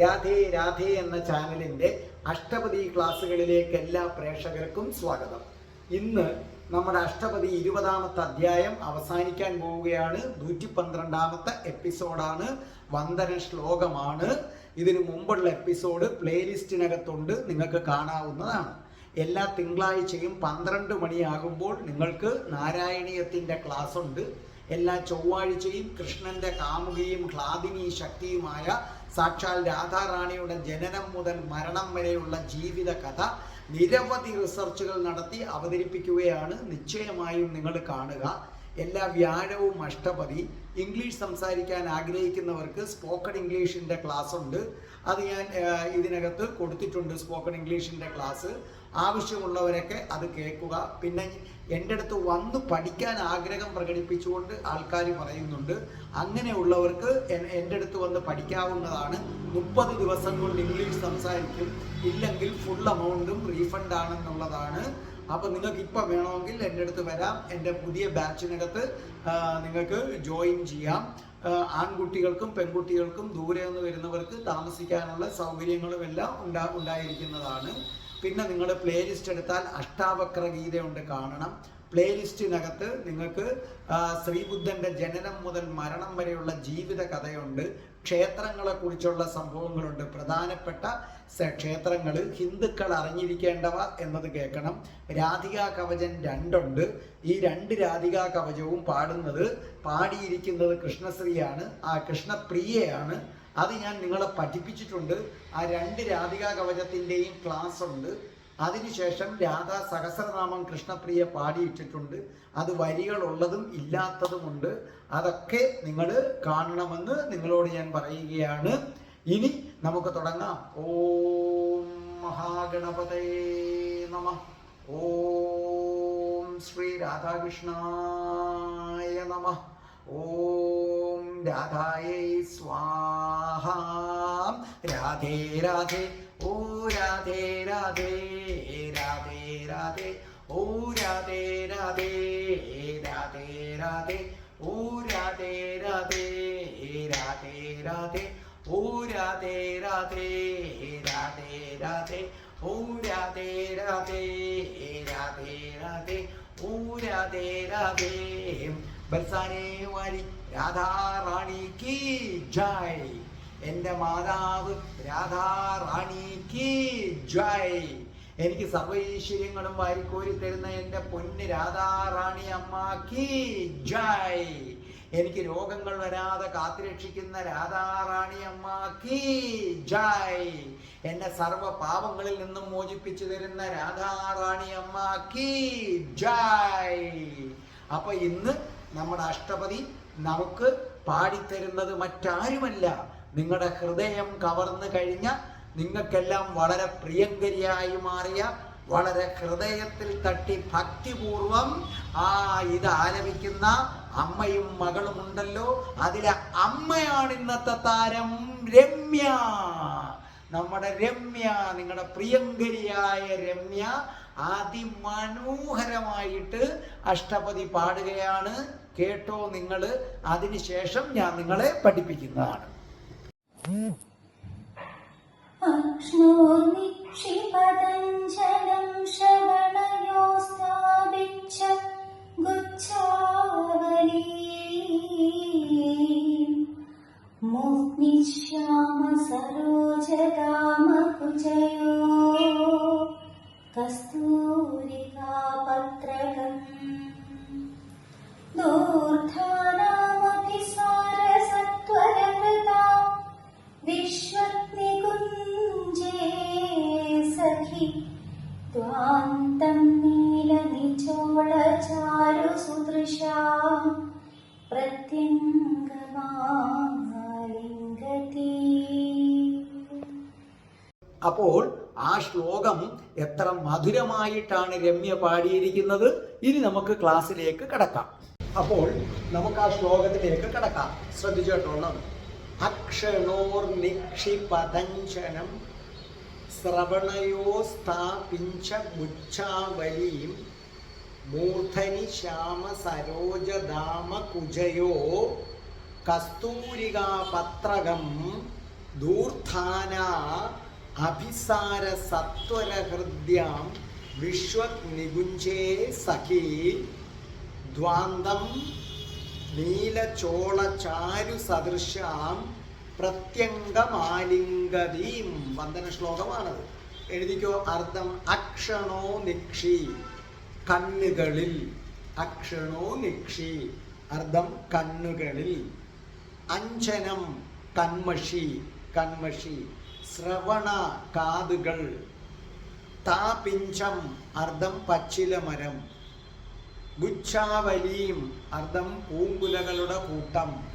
രാധേ രാധേ എന്ന ചാനലിന്റെ അഷ്ടപതി ക്ലാസ്സുകളിലേക്ക് എല്ലാ പ്രേക്ഷകർക്കും സ്വാഗതം. ഇന്ന് നമ്മുടെ അഷ്ടപതി ഇരുപതാമത്തെ അധ്യായം അവസാനിക്കാൻ പോവുകയാണ്. നൂറ്റി പന്ത്രണ്ടാമത്തെ എപ്പിസോഡാണ്. വന്ദന ശ്ലോകമാണ്. ഇതിനു മുമ്പുള്ള എപ്പിസോഡ് പ്ലേലിസ്റ്റിനകത്തുണ്ട്. നിങ്ങൾക്ക് കാണാവുന്നതാണ്. എല്ലാ തിങ്കളാഴ്ചയും പന്ത്രണ്ട് മണിയാകുമ്പോൾ നിങ്ങൾക്ക് നാരായണീയത്തിന്റെ ക്ലാസ് ഉണ്ട് എല്ലാ ചൊവ്വാഴ്ചയും കൃഷ്ണന്റെ കാമുകിയും ക്ലാദിനി ശക്തിയുമായ സാക്ഷാൽ രാധാറാണിയുടെ ജനനം മുതൽ മരണം വരെയുള്ള ജീവിത കഥ നിരവധി റിസർച്ചുകൾ നടത്തി അവതരിപ്പിക്കുകയാണ്. നിശ്ചയമായും നിങ്ങൾ കാണുക. എല്ലാ വ്യാഴവും അഷ്ടപതി. ഇംഗ്ലീഷ് സംസാരിക്കാൻ ആഗ്രഹിക്കുന്നവർക്ക് സ്പോക്കൺ ഇംഗ്ലീഷിന്റെ ക്ലാസ് ഉണ്ട് അത് ഞാൻ ഇതിനകത്ത് കൊടുത്തിട്ടുണ്ട് സ്പോക്കൺ ഇംഗ്ലീഷിന്റെ ക്ലാസ് ആവശ്യമുള്ളവരൊക്കെ അത് കേൾക്കുക. പിന്നെ എന്റെ അടുത്ത് വന്ന് പഠിക്കാൻ ആഗ്രഹം പ്രകടിപ്പിച്ചുകൊണ്ട് ആൾക്കാർ പറയുന്നുണ്ട്. അങ്ങനെയുള്ളവർക്ക് എൻ- എന്റെ അടുത്ത് വന്ന് പഠിക്കാവുന്നതാണ്. മുപ്പത് ദിവസം കൊണ്ട് ഇംഗ്ലീഷ് സംസാരിക്കും. ഇല്ലെങ്കിൽ ഫുൾ എമൗണ്ടും റീഫണ്ട് ആണെന്നുള്ളതാണ്. അപ്പോൾ നിങ്ങൾക്ക് ഇപ്പം വേണമെങ്കിൽ എന്റെ അടുത്ത് വരാം. എന്റെ പുതിയ ബാച്ചിനകത്ത് നിങ്ങൾക്ക് ജോയിൻ ചെയ്യാം. ആൺകുട്ടികൾക്കും പെൺകുട്ടികൾക്കും ദൂരെ നിന്ന് വരുന്നവർക്ക് താമസിക്കാനുള്ള സൗകര്യങ്ങളും എല്ലാം ഉണ്ടാ ഉണ്ടായിരിക്കുന്നതാണ്. പിന്നെ നിങ്ങൾ പ്ലേലിസ്റ്റ് എടുത്താൽ അഷ്ടാവക്ര ഗീതയുണ്ട് കാണണം. പ്ലേലിസ്റ്റിനകത്ത് നിങ്ങൾക്ക് ശ്രീബുദ്ധന്റെ ജനനം മുതൽ മരണം വരെയുള്ള ജീവിത കഥയുണ്ട്. ക്ഷേത്രങ്ങളെ കുറിച്ചുള്ള സംഭവങ്ങളുണ്ട്. പ്രധാനപ്പെട്ട ക്ഷേത്രങ്ങൾ ഹിന്ദുക്കൾ അറിഞ്ഞിരിക്കേണ്ടവ എന്നത് കേൾക്കണം. രാധികാ കവചൻ രണ്ടുണ്ട്. ഈ രണ്ട് രാധികാ കവചവും പാടുന്നത് പാടിയിരിക്കുന്നത് കൃഷ്ണശ്രീയാണ്. ആ കൃഷ്ണപ്രിയയാണ്. അത് ഞാൻ നിങ്ങളെ പഠിപ്പിച്ചിട്ടുണ്ട്. ആ രണ്ട് രാധികാ കവചത്തിന്റെയും ക്ലാസ് ഉണ്ട്. അതിനുശേഷം രാധാ സഹസ്രനാമം കൃഷ്ണപ്രിയ പാടിയിട്ടിട്ടുണ്ട്. അത് വരികളുള്ളതും ഇല്ലാത്തതുമുണ്ട്. അതൊക്കെ നിങ്ങൾ കാണണമെന്ന് നിങ്ങളോട് ഞാൻ പറയുകയാണ്. ഇനി നമുക്ക് തുടങ്ങാം. ഓം മഹാഗണപതേ നമ. ഓം ശ്രീ രാധാകൃഷ്ണായ നമ. ഓം രാധായേ സ്വാഹ രാധേ രാധേ ഓ രാധേ രാധേ രാധേ രാധേ ഓ രാധേ രാധേ രാധേ രാധേ ഓ രാധേ രാധേ രാധേ രാധേ ഓ രാധേ രാധേ രാധേ രാധേ ഓ രാധേ രാധേ രാധേ രാധേ ഓ രാധേ രാധേ ബൽസാനെ വാരി രാധാ റാണി കി ജയ്. എന്റെ മാതാവ് രാധാ റാണി കി ജയ്. എനിക്ക് സർവൈശ്വര്യങ്ങളും വാരിക്കോരി തരുന്ന എന്റെ പൊന്ന് രാധാ റാണി അമ്മ കി ജയ്. എനിക്ക് രോഗങ്ങൾ വരാതെ കാത്തുരക്ഷിക്കുന്ന രാധാറാണി അമ്മ കീ ജയ്. എന്നെ സർവ പാപങ്ങളിൽ നിന്നും മോചിപ്പിച്ചു തരുന്ന രാധാറാണി അമ്മ കീ ജയ്. അപ്പൊ ഇന്ന് നമ്മുടെ അഷ്ടപതി നമുക്ക് പാടിത്തരുന്നത് മറ്റാരുമല്ല. നിങ്ങളുടെ ഹൃദയം കവർന്നു കഴിഞ്ഞ നിങ്ങൾക്കെല്ലാം വളരെ പ്രിയങ്കരിയായി മാറിയ വളരെ ഹൃദയത്തിൽ തട്ടി ഭക്തിപൂർവം ആ ഇത് ആലപിക്കുന്ന അമ്മയും മകളും ഉണ്ടല്ലോ. അതിലെ അമ്മയാണ് ഇന്നത്തെ താരം രമ്യ. നമ്മുടെ രമ്യ നിങ്ങളുടെ പ്രിയങ്കരിയായ രമ്യ അതിമനോഹരമായിട്ട് അഷ്ടപതി പാടുകയാണ്. കേട്ടോ നിങ്ങൾ അതിനുശേഷം ഞാൻ നിങ്ങളെ പഠിപ്പിക്കുന്നതാണ് अक्ष्णोर्निक्षिपतञ्जलं श्रवणयोस्ताभिच्छ गुच्छावली मुग्निश्याम सरोजगामकुजयो कस्तूरिकापत्रकम् दूर्धानामपि सारसत्वरमृता विश्वग्निकुञ्जे सखि त्वान्तं नीलनिचोळचारुसुदृशां प्रत्यङ्गमालिङ्गती അപ്പോൾ ആ ശ്ലോകം എത്ര മധുരമായിട്ടാണ് രമ്യ പാടിയിരിക്കുന്നത് ഇനി നമുക്ക് ക്ലാസ്സിലേക്ക് കടക്കാം അപ്പോൾ നമുക്ക് ആ ശ്ലോകത്തിലേക്ക് കടക്കാം. ശ്രദ്ധിച്ചോട്ടോണം അക്ഷണോർ നിക്ഷിപതഞ്ചനം ശ്രവണയോ സ്ഥാപിഞ്ച മുച്ഛാവലിയും മൂർധനി ശ്യാമ സരോജദാമ കുജയോ കസ്തൂരികാപത്രകം ദൂർധാന അഭിസാര സത്വരഹൃദ്യാം വിശ്വനികുഞ്ചേ സഖി ദ്വാന്തം നീലചോളചാരു സദൃശാം പ്രത്യംഗമാലിംഗതീം. വന്ദന ശ്ലോകമാണത്. എഴുതിക്കോ അർത്ഥം അക്ഷണോ നിക്ഷി കണ്ണുകളിൽ അക്ഷണോ നിക്ഷി അർത്ഥം കണ്ണുകളിൽ അഞ്ജനം കന്മഷി കന്മഷി ശ്രവണ കാതുകൾ താപിഞ്ചം അർദ്ധം പച്ചിലമരം ഗുച്ഛാവലീം അർദ്ധം പൂങ്കുലകളുടെ കൂട്ടം.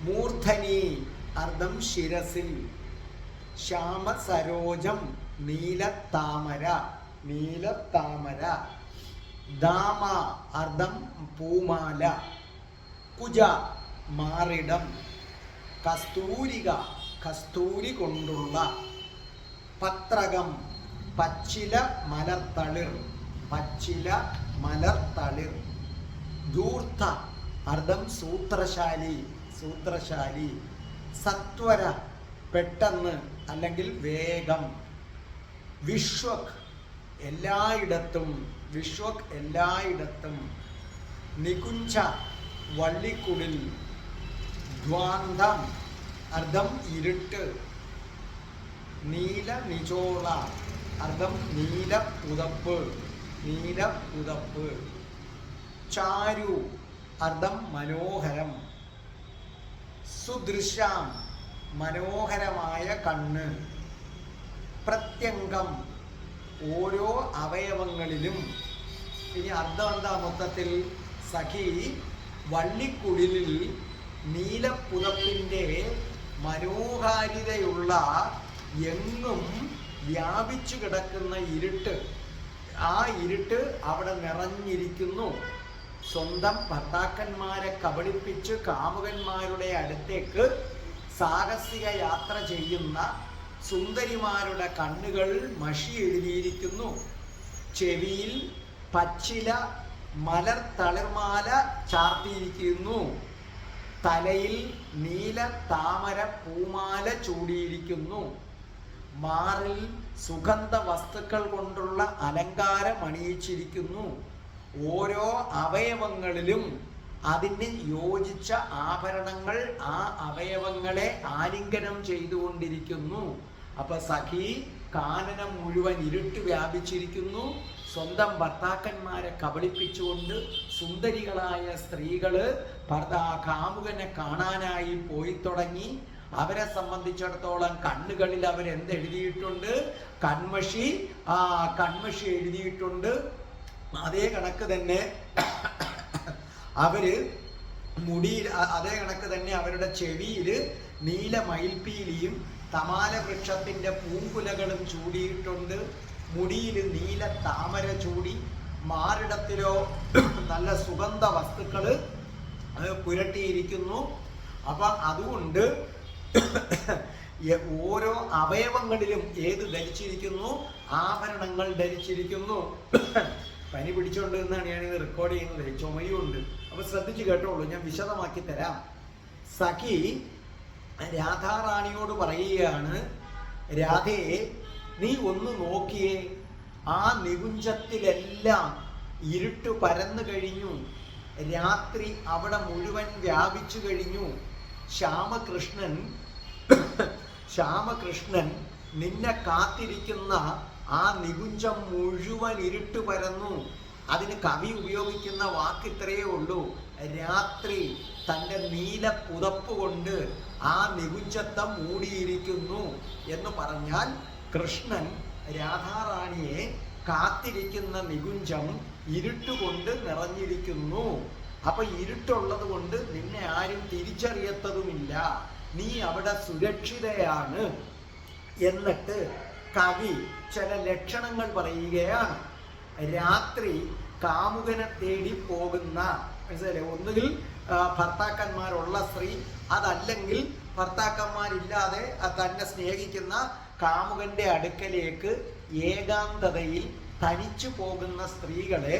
മൂർധനി അർദ്ധം ശിരസിൽ. ശ്യാമ സരോജം നീലത്താമര നീലത്താമര. ദാമ അർദ്ധം പൂമാല. കുജ മാറിടം. കസ്തൂരിക കസ്തൂരി കൊണ്ടുള്ള. പത്രകം പച്ചില മലത്തളിർ പച്ചില മലർത്തളിർ ധൂർത്ത അർദ്ധം സൂത്രശാലി സൂത്രശാലി. സത്വര പെട്ടെന്ന് അല്ലെങ്കിൽ വേഗം. വിശ്വക് എല്ലായിടത്തും വിശ്വക് എല്ലായിടത്തും. നികുഞ്ച വള്ളിക്കുടിൽ. ദ്വാന്തം അർദ്ധം ഇരുട്ട്. നീല നിചോള അർദ്ധം നീല പുതപ്പ് നീല പുതപ്പ് ചാരു അർദ്ധം മനോഹരം. സുദൃശാം മനോഹരമായ കണ്ണ്. പ്രത്യംഗം ഓരോ അവയവങ്ങളിലും. ഇനി അർത്ഥം എന്താ മൊത്തത്തിൽ? സഖി വള്ളിക്കുടിലിൽ നീലപ്പുതപ്പിന്റെ മനോഹാരിതയുള്ള എങ്ങും വ്യാപിച്ചു കിടക്കുന്ന ഇരുട്ട്. ആ ഇരുട്ട് അവിടെ നിറഞ്ഞിരിക്കുന്നു. സ്വന്തം ഭർത്താക്കന്മാരെ കബളിപ്പിച്ച് കാമുകന്മാരുടെ അടുത്തേക്ക് സാഹസിക യാത്ര ചെയ്യുന്ന സുന്ദരിമാരുടെ കണ്ണുകൾ മഷി എഴുതിയിരിക്കുന്നു. ചെവിയിൽ പച്ചില മലർ തളിർമാല ചാർത്തിയിരിക്കുന്നു. തലയിൽ നീല താമര പൂമാല ചൂടിയിരിക്കുന്നു. മാറിൽ സുഗന്ധ വസ്തുക്കൾ കൊണ്ടുള്ള അലങ്കാരം അണിയിച്ചിരിക്കുന്നു. ഓരോ അവയവങ്ങളിലും അതിന് യോജിച്ച ആഭരണങ്ങൾ ആ അവയവങ്ങളെ ആലിംഗനം ചെയ്തുകൊണ്ടിരിക്കുന്നു. അപ്പൊ സഖി കാനനം മുഴുവൻ ഇരുട്ട് വ്യാപിച്ചിരിക്കുന്നു. സ്വന്തം ഭർത്താക്കന്മാരെ കബളിപ്പിച്ചുകൊണ്ട് സുന്ദരികളായ സ്ത്രീകൾ ഭർത്താ കാമുകനെ കാണാനായി പോയി തുടങ്ങി. അവരെ സംബന്ധിച്ചിടത്തോളം കണ്ണുകളിൽ അവർ എന്തെഴുതിയിട്ടുണ്ട്? കൺമഷി ആ കൺമഷി എഴുതിയിട്ടുണ്ട്. അതേ കണക്ക് തന്നെ അവർ മുടിയിൽ അതേ കണക്ക് തന്നെ അവരുടെ ചെവിയിൽ നീല മയിൽപ്പീലിയും തമാല വൃക്ഷത്തിന്റെ പൂങ്കുലകളും ചൂടിയിട്ടുണ്ട്. മുടിയിൽ നീല താമര ചൂടി മാറിടത്തിലോ നല്ല സുഗന്ധ വസ്തുക്കൾ പുരട്ടിയിരിക്കുന്നു. അപ്പൊ അതുകൊണ്ട് ഓരോ അവയവങ്ങളിലും ഏത് ധരിച്ചിരിക്കുന്നു? ആഭരണങ്ങൾ ധരിച്ചിരിക്കുന്നു. പനി പിടിച്ചോണ്ട് എന്നാണ് ഞാൻ ഇത് റെക്കോർഡ് ചെയ്യുന്നത്. ചുമയുണ്ട്. അപ്പൊ ശ്രദ്ധിച്ച് കേട്ടോളൂ. ഞാൻ വിശദമാക്കി തരാം. സഖി രാധാറാണിയോട് പറയുകയാണ് രാധയെ നീ ഒന്ന് നോക്കിയേ. ആ നികുഞ്ചത്തിലെല്ലാം ഇരുട്ട് പരന്നു കഴിഞ്ഞു. രാത്രി അവിടെ മുഴുവൻ വ്യാപിച്ചു കഴിഞ്ഞു. ശ്യാമകൃഷ്ണൻ ശ്യാമകൃഷ്ണൻ നിന്നെ കാത്തിരിക്കുന്ന ആ നികുഞ്ചം മുഴുവൻ ഇരുട്ട് പരന്നു. അതിന് കവി ഉപയോഗിക്കുന്ന വാക്ക് ഇത്രയേ ഉള്ളൂ. രാത്രി തന്റെ നീല പുതപ്പ് കൊണ്ട് ആ നികുഞ്ചത്തെ മൂടിയിരിക്കുന്നു എന്ന് പറഞ്ഞാൽ കൃഷ്ണൻ രാധാറാണിയെ കാത്തിരിക്കുന്ന നികുഞ്ചം ഇരുട്ടുകൊണ്ട് നിറഞ്ഞിരിക്കുന്നു. അപ്പൊ ഇരുട്ടുള്ളത് കൊണ്ട് നിന്നെ ആരും തിരിച്ചറിയത്തതുമില്ല. നീ അവിടെ സുരക്ഷിതയാണ് എന്നിട്ട് കവി ചില ലക്ഷണങ്ങൾ പറയുകയാണ്. രാത്രി കാമുകനെ തേടി പോകുന്ന മനസ്സിലെ ഒന്നുകിൽ ഭർത്താക്കന്മാരുള്ള സ്ത്രീ അതല്ലെങ്കിൽ ഭർത്താക്കന്മാരില്ലാതെ തന്നെ സ്നേഹിക്കുന്ന കാമുകന്റെ അടുക്കലേക്ക് ഏകാന്തതയിൽ തനിച്ചു പോകുന്ന സ്ത്രീകളെ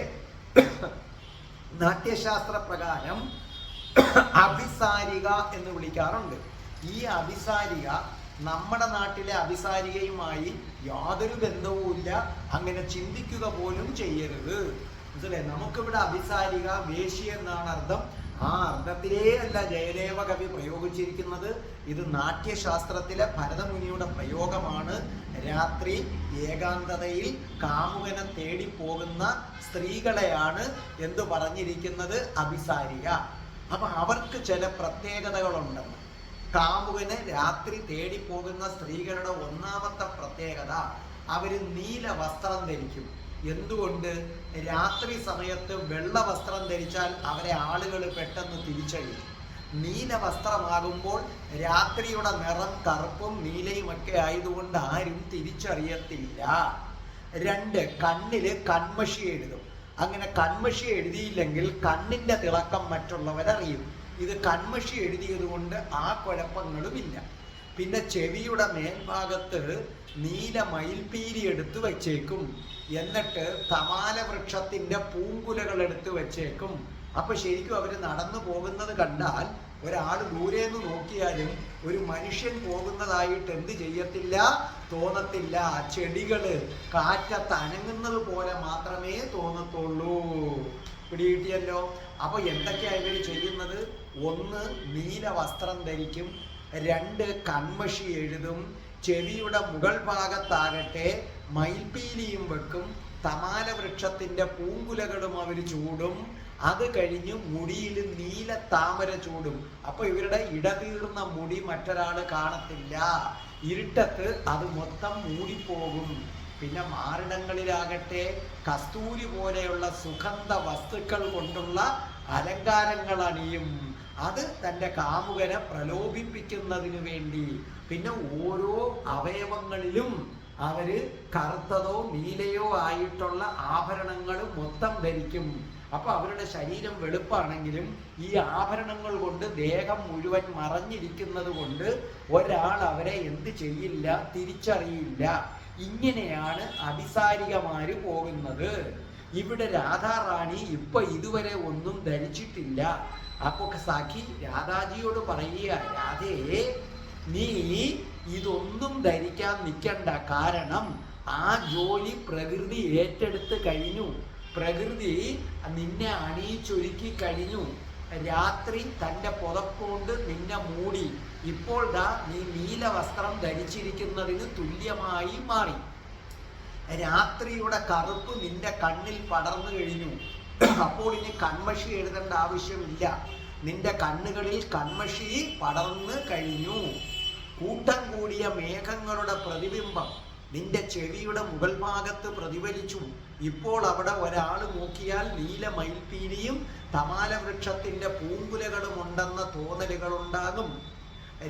നാട്യശാസ്ത്ര പ്രകാരം അഭിസാരിക എന്ന് വിളിക്കാറുണ്ട്. ഈ അഭിസാരിക നമ്മുടെ നാട്ടിലെ അഭിസാരികയുമായി യാതൊരു ബന്ധവുമില്ല അങ്ങനെ ചിന്തിക്കുക പോലും ചെയ്യരുത്. മനസ്സിലായി? നമുക്കിവിടെ അഭിസാരിക വേശി എന്നാണ് അർത്ഥം. ആ അർത്ഥത്തിലേ അല്ല ജയദേവ കവി പ്രയോഗിച്ചിരിക്കുന്നത്. ഇത് നാട്യശാസ്ത്രത്തിലെ ഭരതമുനിയുടെ പ്രയോഗമാണ്. രാത്രി ഏകാന്തതയിൽ കാമുകനെ തേടി പോകുന്ന സ്ത്രീകളെയാണ് എന്ന് പറഞ്ഞിരിക്കുന്നത് അഭിസാരിക. അപ്പൊ അവർക്ക് ചില പ്രത്യേകതകളുണ്ട്. കാമുകനെ രാത്രി തേടി പോകുന്ന സ്ത്രീകളുടെ ഒന്നാമത്തെ പ്രത്യേകത അവർ നീല വസ്ത്രം ധരിക്കും. എന്തുകൊണ്ട്? രാത്രി സമയത്ത് വെള്ള വസ്ത്രം ധരിച്ചാൽ അവരെ ആളുകൾ പെട്ടെന്ന് തിരിച്ചറിയും നീല വസ്ത്രമാകുമ്പോൾ രാത്രിയുടെ നിറം കറുപ്പും നീലയും ഒക്കെ ആയതുകൊണ്ട് ആരും തിരിച്ചറിയത്തില്ല. രണ്ട് കണ്ണിൽ കൺമഷി എഴുതും. അങ്ങനെ കൺമഷി എഴുതിയില്ലെങ്കിൽ കണ്ണിന്റെ തിളക്കം മറ്റുള്ളവരറിയും. ഇത് കൺമഷി എഴുതിയത് കൊണ്ട് ആ കുഴപ്പങ്ങളുമില്ല. പിന്നെ ചെവിയുടെ മേൽഭാഗത്ത് നീല മയിൽപീലി എടുത്തു വച്ചേക്കും. എന്നിട്ട് തമാല വൃക്ഷത്തിന്റെ പൂങ്കുലകൾ എടുത്തു വച്ചേക്കും. അപ്പൊ ശരിക്കും അവർ നടന്നു പോകുന്നത് കണ്ടാൽ ഒരാൾ ദൂരെ നിന്ന് നോക്കിയാലും ഒരു മനുഷ്യൻ പോകുന്നതായിട്ട് എന്ത് ചെയ്യത്തില്ല? തോന്നത്തില്ല. ചെടികൾ കാറ്റത്ത് അനങ്ങുന്നത് പോലെ മാത്രമേ തോന്നത്തുള്ളൂ. പിടികിട്ടിയല്ലോ? അപ്പൊ എന്തൊക്കെയാണ് ഇവർ ചെയ്യുന്നത്? ഒന്ന് നീല വസ്ത്രം ധരിക്കും രണ്ട് കൺമഷി എഴുതും ചെവിയുടെ മുകൾ ഭാഗത്താകട്ടെ മയിൽപീലിയും വെക്കും തമാല വൃക്ഷത്തിന്റെ പൂങ്കുലകളും അവർ ചൂടും അത് കഴിഞ്ഞ് മുടിയിൽ നീല താമര ചൂടും. അപ്പൊ ഇവരുടെ ഇടതീർന്ന മുടി മറ്റൊരാൾ കാണത്തില്ല. ഇരുട്ടത്ത് അത് മൊത്തം മൂടിപ്പോകും. പിന്നെ മാറിടങ്ങളിലാകട്ടെ കസ്തൂരി പോലെയുള്ള സുഗന്ധ വസ്തുക്കൾ കൊണ്ടുള്ള അലങ്കാരങ്ങൾ അണിയും. അത് തന്റെ കാമുകനെ പ്രലോഭിപ്പിക്കുന്നതിന് വേണ്ടി. പിന്നെ ഓരോ അവയവങ്ങളിലും അവർ കറുത്തതോ നീലയോ ആയിട്ടുള്ള ആഭരണങ്ങൾ മൊത്തം ധരിക്കും. അപ്പൊ അവരുടെ ശരീരം വെളുപ്പാണെങ്കിലും ഈ ആഭരണങ്ങൾ കൊണ്ട് ദേഹം മുഴുവൻ മറഞ്ഞിരിക്കുന്നത് കൊണ്ട് ഒരാൾ അവരെ എന്ത് ചെയ്യില്ല തിരിച്ചറിയില്ല. ഇങ്ങനെയാണ് അഭിസാരികമാര് പോകുന്നത്. ഇവിടെ രാധാറാണി ഇപ്പൊ ഇതുവരെ ഒന്നും ധരിച്ചിട്ടില്ല. അപ്പൊ സഖി രാധാജിയോട് പറയുക രാധേ നീ ഇതൊന്നും ധരിക്കാൻ നിൽക്കണ്ട. കാരണം ആ ജോലി പ്രകൃതി ഏറ്റെടുത്ത് കഴിഞ്ഞു. പ്രകൃതി നിന്നെ അണിയിച്ചൊരുക്കി കഴിഞ്ഞു. രാത്രി തന്റെ പുതപ്പുകൊണ്ട് നിന്നെ മൂടി. ഇപ്പോൾ ദാ നീ നീല വസ്ത്രം ധരിച്ചിരിക്കുന്നതിന് തുല്യമായി മാറി. രാത്രിയുടെ കറുപ്പ് നിന്റെ കണ്ണിൽ പടർന്നു കഴിഞ്ഞു. അപ്പോൾ ഇനി കൺമഷി എഴുതേണ്ട ആവശ്യമില്ല. നിന്റെ കണ്ണുകളിൽ കൺമഷി പടർന്നു കഴിഞ്ഞു. കൂട്ടം കൂടിയ മേഘങ്ങളുടെ പ്രതിബിംബം നിന്റെ ചെവിയുടെ മുകൾ ഭാഗത്ത് പ്രതിഫലിച്ചു. ഇപ്പോൾ അവിടെ ഒരാൾ നോക്കിയാൽ നീല മയിൽപ്പീലിയും തമാലവൃക്ഷത്തിന്റെ പൂങ്കുലകളും ഉണ്ടെന്ന തോന്നലുകൾ ഉണ്ടാകും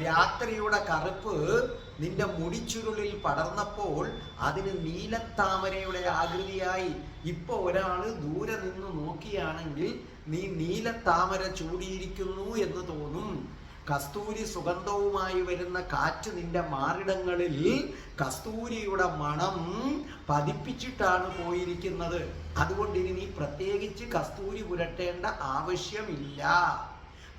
രാത്രിയുടെ കറുപ്പ് നിന്റെ മുടിച്ചുരുളിൽ പടർന്നപ്പോൾ അതിന് നീലത്താമരയുടെ ആകൃതിയായി ഇപ്പൊ ഒരാൾ ദൂരെ നിന്ന് നോക്കിയാണെങ്കിൽ നീ നീല താമര ചൂടിയിരിക്കുന്നു എന്ന് തോന്നും. കസ്തൂരി സുഗന്ധവുമായി വരുന്ന കാറ്റ് നിന്റെ മാറിടങ്ങളിൽ കസ്തൂരിയുടെ മണം പതിപ്പിച്ചിട്ടാണ് പോയിരിക്കുന്നത്. അതുകൊണ്ട് ഇനി നീ പ്രത്യേകിച്ച് കസ്തൂരി പുരട്ടേണ്ട ആവശ്യമില്ല.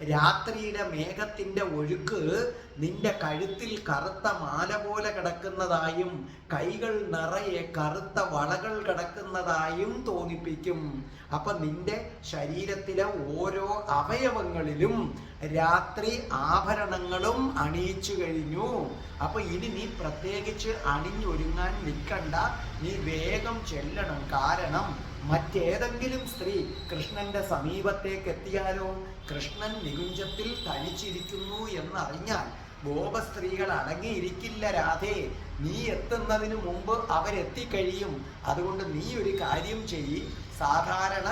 രാത്രിയുടെ മേഘത്തിന്റെ ഒഴുക്ക് നിന്റെ കഴുത്തിൽ കറുത്ത മാല പോലെ കിടക്കുന്നതായും കൈകൾ നിറയെ കറുത്ത വളകൾ കിടക്കുന്നതായും തോന്നിപ്പിക്കും. അപ്പൊ നിന്റെ ശരീരത്തിലെ ഓരോ അവയവങ്ങളിലും രാത്രി ആഭരണങ്ങളും അണിയിച്ചു കഴിഞ്ഞു. അപ്പൊ ഇനി നീ പ്രത്യേകിച്ച് അണിഞ്ഞൊരുങ്ങാൻ നിൽക്കണ്ട. നീ വേഗം ചെല്ലണം. കാരണം മറ്റേതെങ്കിലും സ്ത്രീ കൃഷ്ണന്റെ സമീപത്തേക്ക് എത്തിയാലോ? കൃഷ്ണൻ നികുഞ്ചത്തിൽ തനിച്ചിരിക്കുന്നു എന്നറിഞ്ഞാൽ ഗോപസ്ത്രീകൾ അടങ്ങിയിരിക്കില്ല രാധേ. നീ എത്തുന്നതിന് മുമ്പ് അവരെത്തിക്കഴിയും. അതുകൊണ്ട് നീ ഒരു കാര്യം ചെയ്യ്. സാധാരണ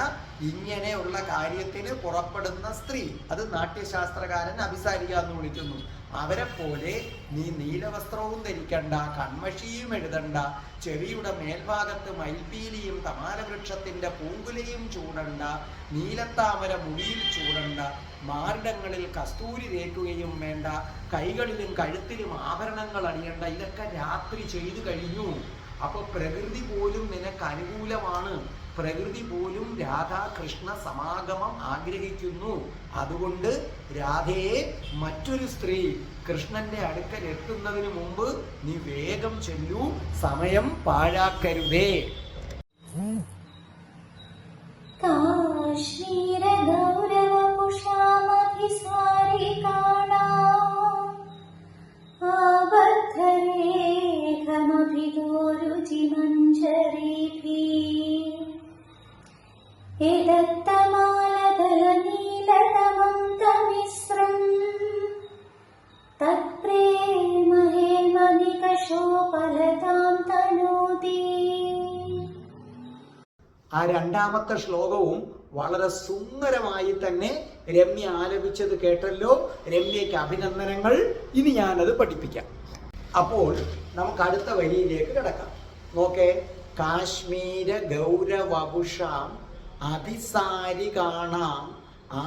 ഇങ്ങനെയുള്ള കാര്യത്തിന് പുറപ്പെടുന്ന സ്ത്രീ അത് നാട്യശാസ്ത്രകാരൻ അഭിസാരിക എന്ന് വിളിക്കുന്നു. അവരെ പോലെ നീ നീലവസ്ത്രവും ധരിക്കണ്ട കൺമഷിയും എഴുതണ്ട ചെവിയുടെ മേൽഭാഗത്ത് മയിൽപീലിയും തമാലവൃക്ഷത്തിന്റെ പൂങ്കുലയും ചൂടണ്ട നീലത്താമര മുടിയിൽ ചൂടണ്ട മാർഡങ്ങളിൽ കസ്തൂരി തേക്കുകയും വേണ്ട കൈകളിലും കഴുത്തിലും ആഭരണങ്ങൾ അണിയണ്ട ഇതൊക്കെ രാത്രി ചെയ്തു കഴിഞ്ഞു. അപ്പൊ പ്രകൃതി പോലും നിനക്ക് അനുകൂലമാണ്. പ്രകൃതി പോലും രാധാകൃഷ്ണ സമാഗമം ആഗ്രഹിക്കുന്നു. അതുകൊണ്ട് രാധയെ മറ്റൊരു സ്ത്രീ കൃഷ്ണന്റെ അടുക്കൽ എത്തുന്നതിന് മുമ്പ് നീ വേഗം ചെല്ലൂ സമയം പാഴാക്കരുതേ. കാശ്മീര രണ്ടാമത്തെ ശ്ലോകവും വളരെ സുന്ദരമായി തന്നെ രമ്യ ആലപിച്ചത് കേട്ടല്ലോ. രമ്യയ്ക്ക് അഭിനന്ദനങ്ങൾ. ഇനി ഞാനത് പഠിപ്പിക്കാം. അപ്പോൾ നമുക്ക് അടുത്ത വരിയിലേക്ക് കിടക്കാം. നോക്കേ. കാശ്മീര ഗൗരവപുഷാം അഭിസാരി കാണാം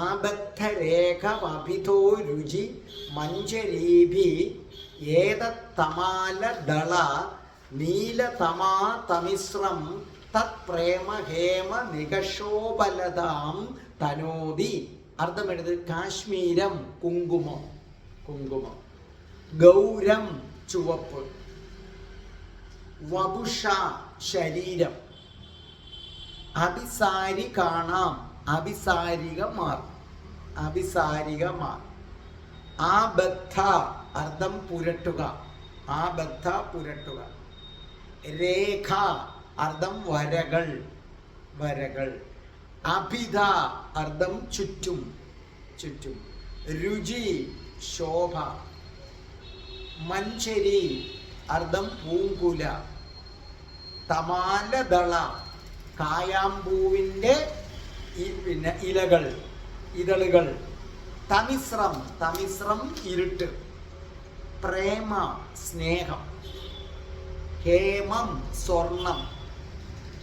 ആബദ്ധരേഖമഭിതോ രുചി മഞ്ജരീഭി ഏതത്തമാലദള നീലതമാ തമിശ്രം തത്പ്രേമ ഹേമ നികഷോബലതാം തനോതി. അർത്ഥമെടുത്ത് കാശ്മീരം കുങ്കുമം. കുങ്കുമം. ഗൗരം ചുവപ്പ്. വപുഷ ശരീരം. അഭിസാരി കാണാം അഭിസാരികമാർ. അഭിസാരികമാർ. ആബദ്ധ അർത്ഥം പുരട്ടുക. ആബദ്ധ പുരട്ടുക. രേഖ അർത്ഥം വരകൾ വരകൾ. അഭിധ അർത്ഥം ചുറ്റും ചുറ്റും. രുചി ശോഭ. മഞ്ചരി അർത്ഥം പൂങ്കുല. തമാലദള കായാമ്പൂവിന്റെ പിന്നെ ഇലകൾ ഇതളുകൾ. തമിശ്രം തമിശ്രം ഇരുട്ട്. പ്രേമ സ്നേഹം. ഹേമം സ്വർണം.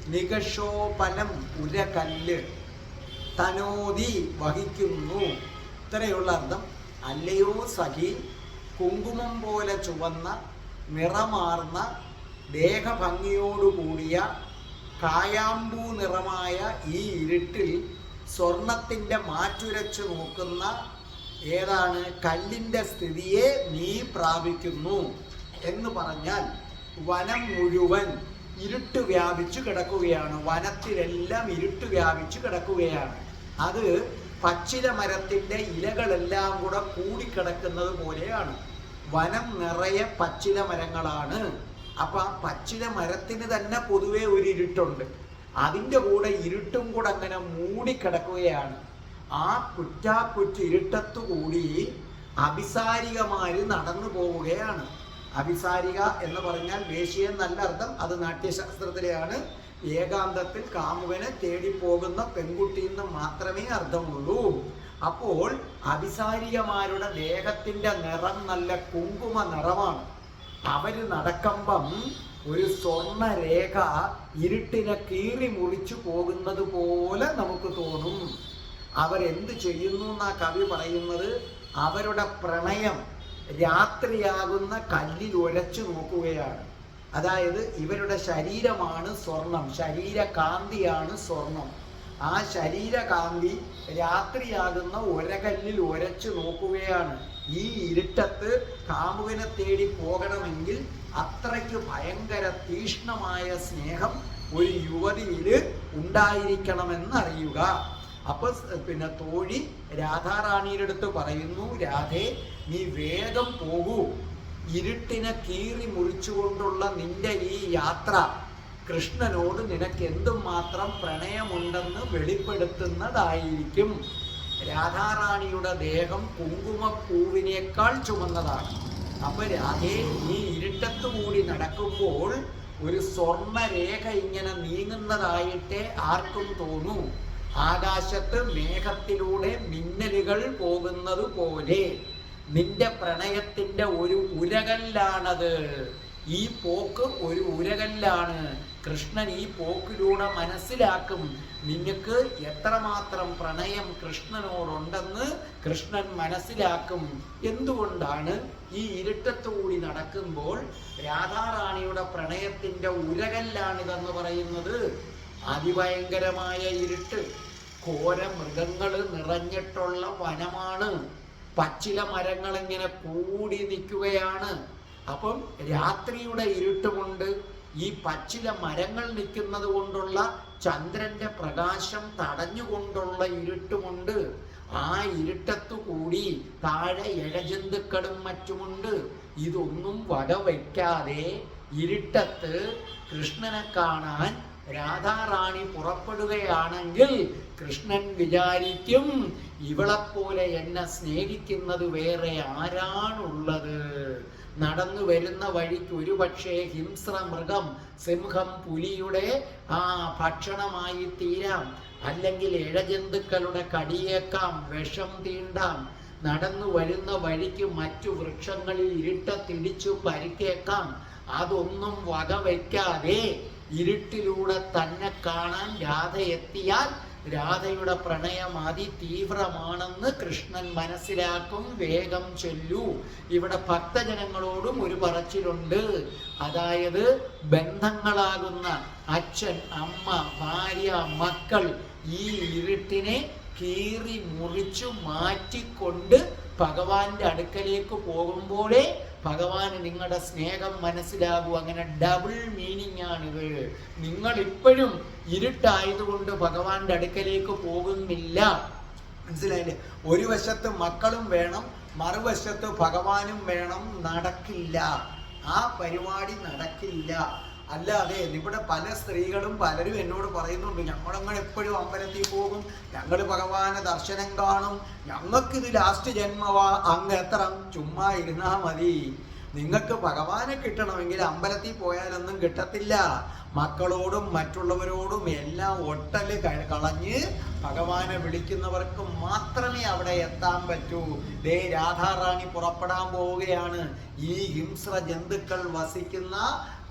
നികഷോപലം ഉരകല്ല്. തനോതി വഹിക്കുന്നു. ഇത്രയുള്ള അർത്ഥം. അല്ലയോ സഖി കുങ്കുമം പോലെ ചുവന്ന നിറമാർന്ന ദേഹഭംഗിയോടുകൂടിയ കായാമ്പൂ നിറമായ ഈ ഇരുട്ടിൽ സ്വർണത്തിന്റെ മാറ്റുരച്ച് നോക്കുന്ന ഏതാണ്? കല്ലിന്റെ സ്ഥിതിയെ നീ പ്രാപിക്കുന്നു എന്ന് പറഞ്ഞാൽ വനം മുഴുവൻ ഇരുട്ട് വ്യാപിച്ചു കിടക്കുകയാണ്. വനത്തിലെല്ലാം ഇരുട്ട് വ്യാപിച്ചു കിടക്കുകയാണ്. അത് പച്ചില മരത്തിന്റെ ഇലകളെല്ലാം കൂടെ കൂടിക്കിടക്കുന്നത് പോലെയാണ്. വനം നിറയെ പച്ചില മരങ്ങളാണ്. അപ്പൊ ആ പച്ചില മരത്തിന് തന്നെ പൊതുവേ ഒരു ഇരുട്ടുണ്ട്. അതിന്റെ കൂടെ ഇരുട്ടും കൂടെ അങ്ങനെ മൂടിക്കിടക്കുകയാണ്. ആ കുറ്റാക്കുറ്റ് ഇരുട്ടത്തു കൂടി അഭിസാരികമാര് നടന്നു പോവുകയാണ്. അഭിസാരിക എന്ന് പറഞ്ഞാൽ വേശ്യ നല്ല അർത്ഥം. അത് നാട്യശാസ്ത്രത്തിലെയാണ്. ഏകാന്തത്തിൽ കാമുകനെ തേടിപ്പോകുന്ന പെൺകുട്ടി എന്ന് മാത്രമേ അർത്ഥമുള്ളൂ. അപ്പോൾ അഭിസാരികമാരുടെ ദേഹത്തിന്റെ നിറം നല്ല കുങ്കുമ നിറമാണ്. അവർ നടക്കുമ്പം ഒരു സ്വർണ രേഖ ഇരുട്ടിനെ കീറി മുറിച്ചു പോകുന്നത് പോലെ നമുക്ക് തോന്നും. അവരെന്ത് ചെയ്യുന്നു എന്നാ കവി പറയുന്നത്? അവരുടെ പ്രണയം രാത്രിയാകുന്ന കല്ലിൽ ഉരച്ചു നോക്കുകയാണ്. അതായത് ഇവരുടെ ശരീരമാണ് സ്വർണം ശരീരകാന്തിയാണ് സ്വർണം. ആ ശരീരകാന്തി രാത്രിയാകുന്ന ഒരകല്ലിൽ ഉരച്ചു നോക്കുകയാണ്. ഈ ഇരുട്ടത്ത് കാമുകനെ തേടി പോകണമെങ്കിൽ അത്രയ്ക്ക് ഭയങ്കര തീഷ്ണമായ സ്നേഹം ഒരു യുവതിയിൽ ഉണ്ടായിരിക്കണമെന്നറിയുക. അപ്പൊ പിന്നെ തോഴി രാധാറാണിയുടെ അടുത്ത് പറയുന്നു രാധേ നീ വേഗം പോകൂ. ഇരുട്ടിനെ കീറി മുറിച്ചുകൊണ്ടുള്ള നിന്റെ ഈ യാത്ര കൃഷ്ണനോട് നിനക്ക് എന്തുമാത്രം പ്രണയമുണ്ടെന്ന് വെളിപ്പെടുത്തുന്നതായിരിക്കും. രാധാറാണിയുടെ ദേഹം കുങ്കുമപ്പൂവിനേക്കാൾ ചുമന്നതാണ്. അപ്പൊ രാധേ നീ ഇരുട്ടത്തു കൂടി നടക്കുമ്പോൾ ഒരു സ്വർണരേഖ ഇങ്ങനെ നീങ്ങുന്നതായിട്ടേ ആർക്കും തോന്നൂ. ആകാശത്ത് മേഘത്തിലൂടെ മിന്നലുകൾ പോകുന്നത് പോലെ നിന്റെ പ്രണയത്തിന്റെ ഒരു ഉരകല്ലാണത്. ഈ പോക്ക് ഒരു ഉരകല്ലാണ്. കൃഷ്ണൻ ഈ പോക്കിലൂടെ മനസ്സിലാക്കും നിനക്ക് എത്രമാത്രം പ്രണയം കൃഷ്ണനോടുണ്ടെന്ന് കൃഷ്ണൻ മനസ്സിലാക്കും. എന്തുകൊണ്ടാണ് ഈ ഇരുട്ടത്തുകൂടി നടക്കുമ്പോൾ രാധാറാണിയുടെ പ്രണയത്തിന്റെ ഉരകല്ലാണിതെന്ന് പറയുന്നത്? അതിഭയങ്കരമായ ഇരുട്ട്. ഘോര മൃഗങ്ങൾ നിറഞ്ഞിട്ടുള്ള വനമാണ്. പച്ചില മരങ്ങൾ ഇങ്ങനെ കൂടി നിൽക്കുകയാണ്. അപ്പം രാത്രിയുടെ ഇരുട്ടുമുണ്ട്. ഈ പച്ചില മരങ്ങൾ നിൽക്കുന്നത് കൊണ്ടുള്ള ചന്ദ്രന്റെ പ്രകാശം തടഞ്ഞുകൊണ്ടുള്ള ഇരുട്ടുമുണ്ട്. ആ ഇരുട്ടത്തു കൂടി താഴെ ഇഴജന്തുക്കളും മറ്റുമുണ്ട്. ഇതൊന്നും വകവയ്ക്കാതെ ഇരുട്ടത്ത് കൃഷ്ണനെ കാണാൻ രാധാറാണി പുറപ്പെടുകയാണെങ്കിൽ കൃഷ്ണൻ വിചാരിക്കും ഇവളെപ്പോലെ എന്നെ സ്നേഹിക്കുന്നത് വേറെ ആരാണുള്ളത്? നടന്നു വരുന്ന വഴിക്ക് ഒരു പക്ഷേ ഹിംസ്ര മൃഗം സിംഹം പുലിയുടെ ആ ഭക്ഷണമായി തീരാം. അല്ലെങ്കിൽ ഇഴജന്തുക്കളുടെ കടിയേക്കാം വിഷം തീണ്ടാം. നടന്നു വരുന്ന വഴിക്ക് മറ്റു വൃക്ഷങ്ങളിൽ ഇരുട്ടത്തിടിച്ചു പരിക്കേക്കാം. അതൊന്നും വകവയ്ക്കാതെ ഇരുട്ടിലൂടെ തന്നെ കാണാൻ രാധ എത്തിയാൽ രാധയുടെ പ്രണയം അതിതീവ്രമാണെന്ന് കൃഷ്ണൻ മനസ്സിലാക്കും. വേഗം ചൊല്ലൂ. ഇവിടെ ഭക്തജനങ്ങളോടും ഒരു പറച്ചിലുണ്ട്. അതായത് ബന്ധങ്ങളാകുന്ന അച്ഛൻ അമ്മ ഭാര്യ മക്കൾ ഈ ഇരുട്ടിനെ കീറി മുറിച്ചു മാറ്റിക്കൊണ്ട് ഭഗവാന്റെ അടുക്കലേക്ക് പോകുമ്പോഴേ ഭഗവാന് നിങ്ങളുടെ സ്നേഹം മനസ്സിലാകൂ. അങ്ങനെ ഡബിൾ മീനിങ് ആണിത്. നിങ്ങൾ ഇപ്പോഴും ഇരുട്ടായതുകൊണ്ട് ഭഗവാന്റെ അടുക്കലേക്ക് പോകുന്നില്ല. മനസ്സിലായില്ലേ? ഒരു വശത്ത് മക്കളും വേണം മറുവശത്ത് ഭഗവാനും വേണം നടക്കില്ല. ആ പരിപാടി നടക്കില്ല. അല്ലാതെ ഇവിടെ പല സ്ത്രീകളും പലരും എന്നോട് പറയുന്നുണ്ട് ഞങ്ങളങ്ങനെ എപ്പോഴും അമ്പലത്തിൽ പോകും ഞങ്ങൾ ഭഗവാനെ ദർശനം കാണും ഞങ്ങൾക്കിത് ലാസ്റ്റ് ജന്മവാ അങ്ങ് എത്ര ചുമ്മാ ഇരുന്നാ മതി. നിങ്ങൾക്ക് ഭഗവാനെ കിട്ടണമെങ്കിൽ അമ്പലത്തിൽ പോയാലൊന്നും കിട്ടത്തില്ല. മക്കളോടും മറ്റുള്ളവരോടും എല്ലാം ഒട്ടൽ കളഞ്ഞ് ഭഗവാനെ വിളിക്കുന്നവർക്ക് മാത്രമേ അവിടെ എത്താൻ പറ്റൂ. ദേ രാധാറാണി പുറപ്പെടാൻ പോവുകയാണ്. ഈ ഹിംസ്ര ജന്തുക്കൾ വസിക്കുന്ന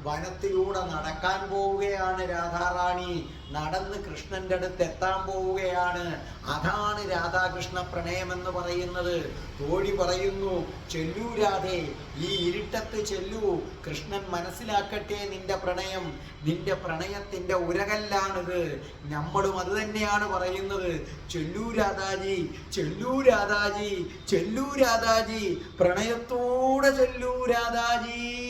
വനത്തിലൂടെ നടക്കാൻ പോവുകയാണ് രാധാറാണി. നടന്ന് കൃഷ്ണന്റെ അടുത്ത് എത്താൻ പോവുകയാണ്. അതാണ് രാധാകൃഷ്ണ പ്രണയം എന്ന് പറയുന്നത്. തോഴി പറയുന്നു ചെല്ലൂ രാധേ ഈ ഇരുട്ടത്ത് ചെല്ലൂ. കൃഷ്ണൻ മനസ്സിലാക്കട്ടെ നിന്റെ പ്രണയം. നിന്റെ പ്രണയത്തിന്റെ ഉരകല്ലാണിത്. നമ്മളും അത് തന്നെയാണ് പറയുന്നത്. ചെല്ലൂ രാധാജി ചെല്ലൂ രാധാജി ചെല്ലൂ രാധാജി. പ്രണയത്തോടെ ചെല്ലൂ രാധാജി.